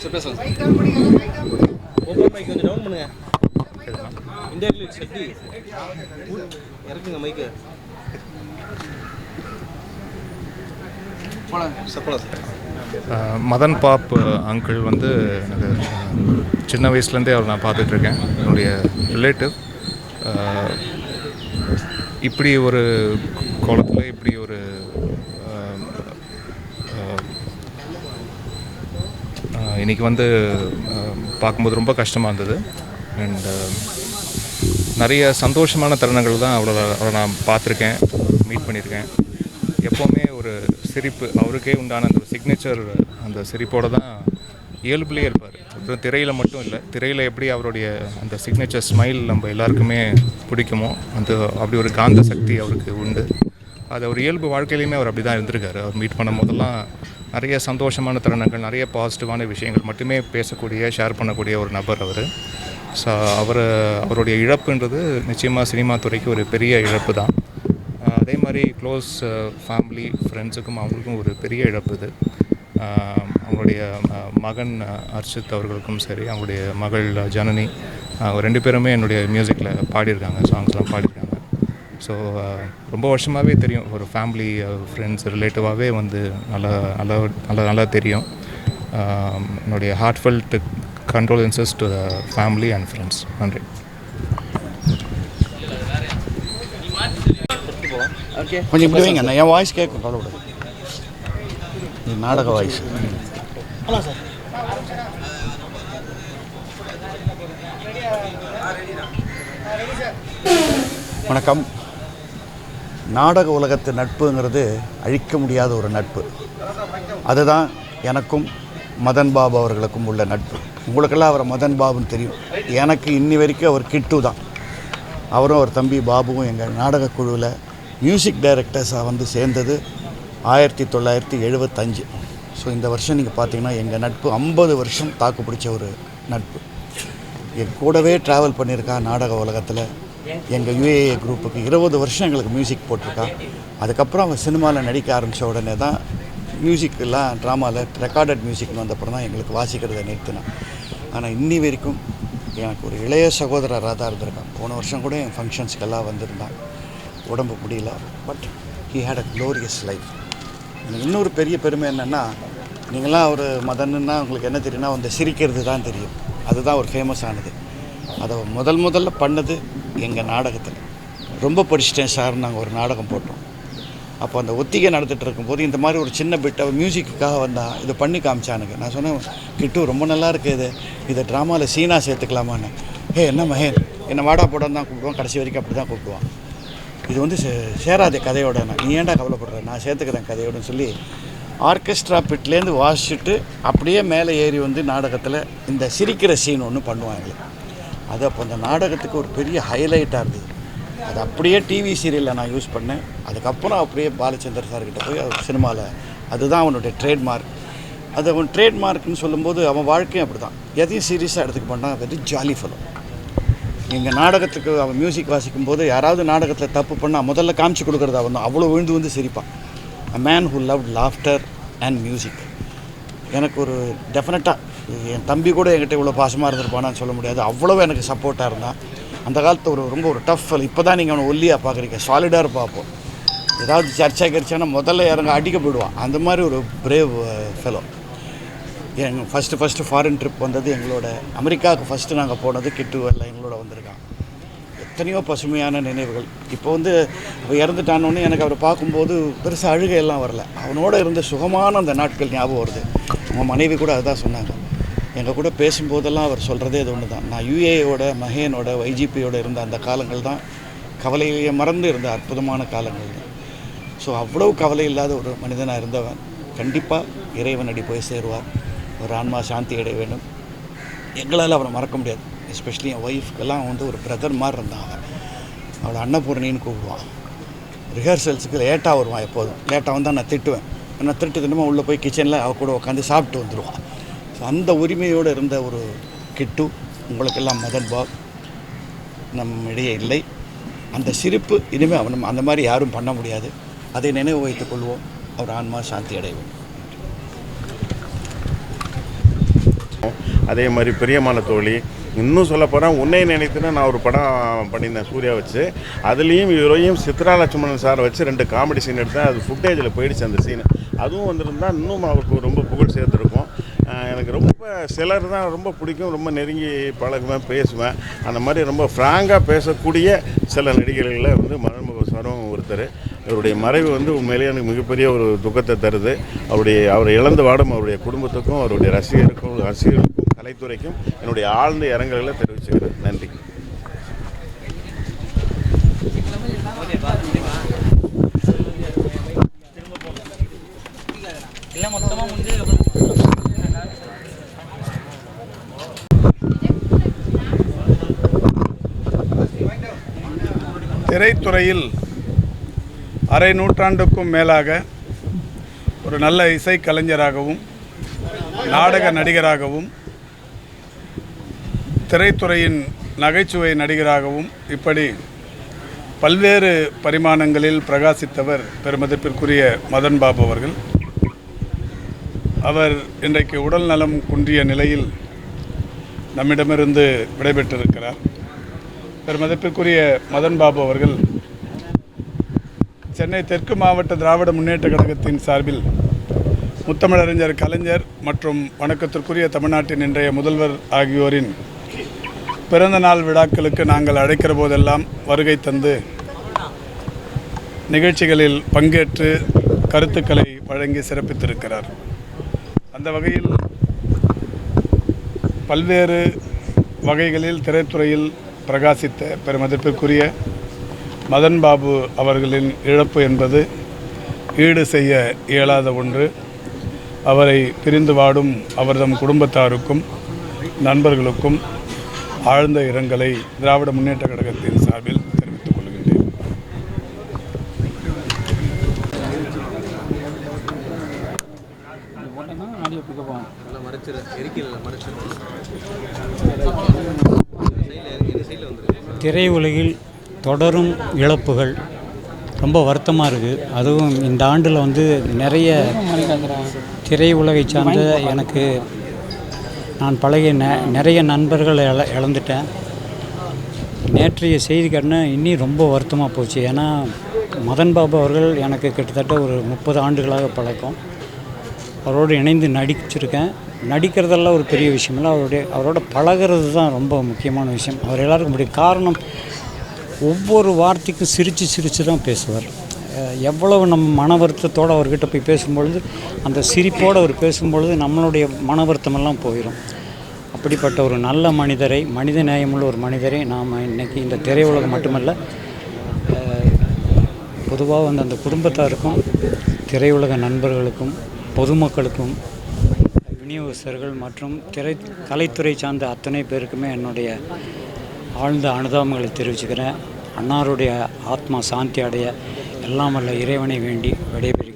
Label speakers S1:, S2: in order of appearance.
S1: சரி பேசுங்க
S2: open mic கொஞ்சம் டவுன் பண்ணுங்க. இந்தியா சக்தி இறக்குங்க மைக்கு
S1: சப்பளா சார்
S3: அஹ் மதன் பாப் அங்கிள் வந்து எனக்கு சின்ன வயசுலேருந்தே அவர் நான் பார்த்துட்ருக்கேன். என்னுடைய ரிலேட்டிவ் இப்படி ஒரு கோலத்தில் இப்படி ஒரு இன்றைக்கி இன்னைக்கு வந்து பார்க்கும்போது ரொம்ப கஷ்டமாக இருந்தது. அண்டு நிறைய சந்தோஷமான தருணங்கள் தான் அவ்வளோ அவ்வளோ நான் பார்த்துருக்கேன் மீட் பண்ணியிருக்கேன். எப்போவுமே ஒரு சிரிப்பு அவருக்கே உண்டான அந்த சிக்னேச்சர் அந்த சிரிப்போடு தான் இயல்புலேயே இருப்பார். அப்புறம் திரையில் மட்டும் இல்லை திரையில் எப்படி அவருடைய அந்த சிக்னேச்சர் ஸ்மைல் நம்ம எல்லாருக்குமே பிடிக்குமோ அந்த அப்படி ஒரு காந்த சக்தி அவருக்கு உண்டு. அது அவர் இயல்பு வாழ்க்கையிலையுமே அவர் அப்படி தான் இருந்திருக்காரு. அவர் மீட் பண்ணும் போதெல்லாம் நிறைய சந்தோஷமான தருணங்கள் நிறைய பாசிட்டிவான விஷயங்கள் மட்டுமே பேசக்கூடிய ஷேர் பண்ணக்கூடிய ஒரு நபர் அவர். ஸோ அவர் அவருடைய இழப்புன்றது நிச்சயமாக சினிமா துறைக்கு ஒரு பெரிய இழப்பு தான் அதே மாதிரி க்ளோஸ் ஃபேமிலி ஃப்ரெண்ட்ஸுக்கும் அவங்களுக்கும் ஒரு பெரிய இழப்பு இது. அவங்களுடைய மகன் அர்ஷித் அவர்களுக்கும் சரி அவங்களுடைய மகள் ஜனனி ரெண்டு பேருமே என்னுடைய மியூசிக்கில் பாடியிருக்காங்க சாங்ஸ்லாம் பாடியிருக்காங்க. ஸோ ரொம்ப வருஷமாகவே தெரியும். ஒரு ஃபேமிலி ஃப்ரெண்ட்ஸ் ரிலேட்டிவாகவே வந்து நல்லா நல்லா நல்லா நல்லா தெரியும். அஹ், என்னுடைய heartfelt condolences to family and friends நன்றி.
S4: கொஞ்சம் இப்படி வைங்க நான் என் வாய்ஸ் கேட்கும். கவலைப்படாது நாடக வாய்ஸ் வணக்கம். நாடக உலகத்து நட்புங்கிறது அழிக்க முடியாத ஒரு நட்பு. அதுதான் எனக்கும் மதன் பாபு அவர்களுக்கும் உள்ள நட்பு. உங்களுக்கெல்லாம் அவர் மதன் பாபுன்னு தெரியும். எனக்கு இன்னி வரைக்கும் அவர் கிட்டு தான். அவரும் அவர் தம்பி பாபுவும் எங்கள் நாடக குழுவில் மியூசிக் டைரக்டர்ஸாக வந்து சேர்ந்தது ஆயிரத்தி தொள்ளாயிரத்தி எழுபத்தஞ்சு ஸோ இந்த வருஷம் நீங்கள் பார்த்தீங்கன்னா எங்கள் நட்பு ஐம்பது வருஷம் தாக்கு பிடிச்ச ஒரு நட்பு. என் கூடவே ட்ராவல் பண்ணியிருக்கா நாடக உலகத்தில். எங்கள் யுஏஏ குரூப்புக்கு இருபது வருஷம் எங்களுக்கு மியூசிக் போட்டிருக்கா. அதுக்கப்புறம் அவன் சினிமாவில் நடிக்க ஆரம்பித்த உடனே தான் மியூசிக்கெல்லாம் ட்ராமாவில் ரெக்கார்டட் மியூசிக்னு வந்தப்புறம் தான் எங்களுக்கு வாசிக்கிறதை நிறுத்தினான். ஆனால் இன்னி வரைக்கும் எனக்கு ஒரு இளைய சகோதரராக தான் இருந்திருக்கான். போன வருஷம் கூட என் ஃபங்க்ஷன்ஸ்க்கெல்லாம் வந்திருந்தான். உடம்பு முடியல. But he had a glorious life எனக்கு இன்னொரு பெரிய பெருமை என்னென்னா நீங்களாம் ஒரு மதன்னுன்னா உங்களுக்கு என்ன தெரியும்னா அந்த சிரிக்கிறது தான் தெரியும். அதுதான் ஒரு ஃபேமஸ் ஆனது. அதை முதல் முதல்ல பண்ணது எங்கள் நாடகத்தில். ரொம்ப படிச்சிட்டேன் சார் நாங்கள் ஒரு நாடகம் போட்டோம். அப்போ அந்த ஒத்திகை நடத்திட்டு இருக்கும்போது இந்த மாதிரி ஒரு சின்ன பிட் மியூசிக்காக மியூசிக்குக்காக வந்தான் இதை பண்ணி காமிச்சானுங்க. நான் சொன்னேன் கிட்டு ரொம்ப நல்லா இருக்குது இது. இதை ட்ராமாவில் சீனா சேர்த்துக்கலாமான்னு. ஹே என்ன மகேன் என்ன வாடா போடான்னு தான் கூப்பிடுவான். கடைசி வரைக்கும் அப்படி தான் கூப்பிடுவான். இது வந்து சே- சேராது கதையோட. நான் நீ ஏன்டா கவலைப்படுற? நான் சேர்த்துக்கிறேன் கதையோடன்னு சொல்லி ஆர்கெஸ்ட்ரா பிட்லேருந்து வாசிச்சுட்டு அப்படியே மேலே ஏறி வந்து நாடகத்தில் இந்த சிரிக்கிற சீன் ஒன்று பண்ணுவாங்க. அது அப்போ அந்த நாடகத்துக்கு ஒரு பெரிய ஹைலைட்டாக இருந்தது. அது அப்படியே டிவி சீரியலில் நான் யூஸ் பண்ணேன். அதுக்கப்புறம் அப்படியே பாலச்சந்தர் சார்கிட்ட போய் சினிமாவில் அதுதான் அவனுடைய ட்ரேட்மார்க் அது அவன் ட்ரேட்மார்க்னு சொல்லும்போது அவன் வாழ்க்கையும் அப்படி தான் எதையும் சீரியஸாக எடுத்துக்க பண்ணால் வெரி ஜாலி ஃபலம் எங்கள் நாடகத்துக்கு அவன் மியூசிக் வாசிக்கும் போது யாராவது நாடகத்தில் தப்பு பண்ணால் முதல்ல காமிச்சு கொடுக்குறது அவன் தான் அவ்வளோ விழுந்து வந்து சிரிப்பான். A man who love laughter and music எனக்கு ஒரு டெஃபினட்டாக என் தம்பி கூட என்கிட்ட இவ்வளோ பாசமாக இருந்திருப்பானான்னு சொல்ல முடியாது. அவ்வளோ எனக்கு சப்போர்ட்டாக இருந்தான். அந்த காலத்து ஒரு ரொம்ப ஒரு டஃப் இப்போ தான் நீங்கள் அவனை ஒல்லியாக பார்க்குறீங்க. சாலிடாக பார்ப்போம் ஏதாவது சர்ச்சை கிடச்சானா முதல்ல இறங்க அடிக்க போயிடுவான். அந்த மாதிரி ஒரு பிரேவ் ஃபெலோ எங்கள் ஃபஸ்ட்டு ஃபஸ்ட்டு ஃபாரின் ட்ரிப் வந்தது எங்களோட அமெரிக்காவுக்கு ஃபஸ்ட்டு நாங்கள் போனது கிட்டு எல்லாம் எங்களோட வந்திருக்கான். எத்தனையோ பசுமையான நினைவுகள். இப்போ வந்து அவன் இறந்துட்டானோன்னு எனக்கு அவரை பார்க்கும்போது பெருசாக அழுகையெல்லாம் வரல. அவனோட இருந்த சுகமான அந்த நாட்கள் ஞாபகம் வருது. உங்கள் மனைவி கூட அதுதான் சொன்னாங்க. எங்கள் கூட பேசும்போதெல்லாம் அவர் சொல்கிறதே இது ஒன்று தான் நான் யுஏயோட மகேனோட வைஜிபியோட இருந்த அந்த காலங்கள் தான் கவலையிலேயே மறந்து இருந்த அற்புதமான காலங்கள் தான். ஸோ அவ்வளவு கவலை இல்லாத ஒரு மனிதனாக இருந்தவன் கண்டிப்பாக இறைவன் அடி போய் சேருவார். ஒரு ஆன்மா சாந்தி அடைய வேண்டும். எங்களால் அவரை மறக்க முடியாது. எஸ்பெஷலி என் ஒய்ஃப்க்கெல்லாம் வந்து ஒரு பிரதர் மாதிரி இருந்தான் அவன். அவளை அன்னபூர்ணின்னு கூப்பிடுவான். ரிஹர்சல்ஸுக்கு லேட்டாக வருவான் எப்போதும். லேட்டாக வந்தால் நான் திட்டுவேன். நான் திட்டு தினமும் உள்ளே போய் கிச்சனில் அவள் கூட உட்காந்து சாப்பிட்டு வந்துடுவான் ஸோ அந்த உரிமையோடு இருந்த ஒரு கிட்டு உங்களுக்கெல்லாம் மதன் பாப் நம் இடையே இல்லை. அந்த சிரிப்பு இனிமேல் அவன் அந்த மாதிரி யாரும் பண்ண முடியாது. அதை நினைவு வைத்துக் கொள்வோம். அவர் ஆன்மா சாந்தி அடைவோம்.
S1: அதே மாதிரி பிரியமான தோழி இன்னும் சொல்ல போனால் உன்னை நினைத்துன்னு நான் ஒரு படம் பண்ணியிருந்தேன் சூர்யா வச்சு. அதுலேயும் இவரையும் சித்ரா லட்சுமணன் சாரை வச்சு ரெண்டு காமெடி சீன் எடுத்தேன். அது ஃபுட்டேஜில் போயிடுச்சு அந்த சீன் அதுவும் வந்திருந்தால் இன்னும் அவருக்கு ரொம்ப புகழ் சேர்த்துருக்கும். எனக்கு ரொம்ப சிலர் தான் ரொம்ப பிடிக்கும் ரொம்ப நெருங்கி பழகுவேன் பேசுவேன். அந்த மாதிரி ரொம்ப ஃப்ராங்காக பேசக்கூடிய சில நடிகர்களில் வந்து மனோன்முக சாரும் ஒருத்தர். அவருடைய மறைவு வந்து உண்மையிலேயே எனக்கு மிகப்பெரிய ஒரு துக்கத்தை தருது. அவருடைய அவரை இழந்து வாடும் அவருடைய குடும்பத்துக்கும் அவருடைய ரசிகருக்கும் ரசிகர்களுக்கும் கலைத்துறைக்கும் என்னுடைய ஆழ்ந்த இரங்கல்களை தெரிவிச்சுக்கிறேன்.
S5: திரைத்துறையில் அரை நூற்றாண்டுக்கும் மேலாக ஒரு நல்ல இசை கலைஞராகவும் நாடக நடிகராகவும் திரைத்துறையின் நகைச்சுவை நடிகராகவும் இப்படி பல்வேறு பரிமாணங்களில் பிரகாசித்தவர் பெருமதிப்பிற்குரிய மதன் பாபு அவர்கள். அவர் இன்றைக்கு உடல் நலம் குன்றிய நிலையில் நம்மிடமிருந்து விடைபெற்றிருக்கிறார். பெருமதிப்பிற்குரிய மதன் பாபு அவர்கள் சென்னை தெற்கு மாவட்ட திராவிட முன்னேற்ற கழகத்தின் சார்பில் முத்தமிழறிஞர் கலைஞர் மற்றும் வணக்கத்திற்குரிய தமிழ்நாட்டின் இன்றைய முதல்வர் ஆகியோரின் பிறந்த நாள் விழாக்களுக்கு நாங்கள் அழைக்கிற போதெல்லாம் வருகை தந்து நிகழ்ச்சிகளில் பங்கேற்று கருத்துக்களை வழங்கி சிறப்பித்திருக்கிறார். அந்த வகையில் பல்வேறு வகைகளில் திரைத்துறையில் பிரகாசித்த பெருமதிப்பிற்குரிய மதன் பாபு அவர்களின் இழப்பு என்பது ஈடு செய்ய இயலாத ஒன்று. அவரை பிரிந்து வாடும் அவர்தம் குடும்பத்தாருக்கும் நண்பர்களுக்கும் ஆழ்ந்த இரங்கலை திராவிட முன்னேற்ற கழகத்தின் சார்பில் தெரிவித்துக் கொள்கின்றேன்.
S2: நல்லா
S6: திரையுலகில் தொடரும் இழப்புகள். ரொம்ப வருத்தமாக இருக்குது அதுவும் இந்த ஆண்டில் வந்து நிறைய திரையுலகை சார்ந்த எனக்கு நான் பழகிய நெ நிறைய நண்பர்கள் இழ இழந்துட்டேன். நேற்றைய செய்தி கண்ணு இன்னி ரொம்ப வருத்தமாக போச்சு. ஏன்னா மதன் பாபு அவர்கள் எனக்கு கிட்டத்தட்ட ஒரு முப்பது ஆண்டுகளாக பழக்கம். அவரோடு இணைந்து நடிச்சிருக்கேன். நடிக்கிறதெல்லாம் ஒரு பெரிய விஷயம் இல்லை. அவருடைய அவரோட பழகிறது தான் ரொம்ப முக்கியமான விஷயம். அவர் எல்லாருக்கும் இப்படி காரணம். ஒவ்வொரு வார்த்தைக்கும் சிரித்து சிரித்து தான் பேசுவார். எவ்வளவு நம்ம மன வருத்தத்தோடு அவர்கிட்ட போய் பேசும்பொழுது அந்த சிரிப்போடு அவர் பேசும்பொழுது நம்மளுடைய மன வருத்தமெல்லாம் போயிடும். அப்படிப்பட்ட ஒரு நல்ல மனிதரை மனித நேயமுள்ள ஒரு மனிதரை நாம் இன்றைக்கி இந்த திரையுலகம் மட்டுமல்ல பொதுவாக வந்து அந்த குடும்பத்தாருக்கும் திரையுலக நண்பர்களுக்கும் பொதுமக்களுக்கும் விநியோகஸ்தர்கள் மற்றும் திரை கலைத்துறை சார்ந்த அத்தனை பேருக்குமே என்னுடைய ஆழ்ந்த அனுதாபங்களை தெரிவிச்சுக்கிறேன். அன்னாருடைய ஆத்மா சாந்தி அடைய எல்லாம் வல்ல இறைவனை வேண்டி விடைபெறுகிறேன்.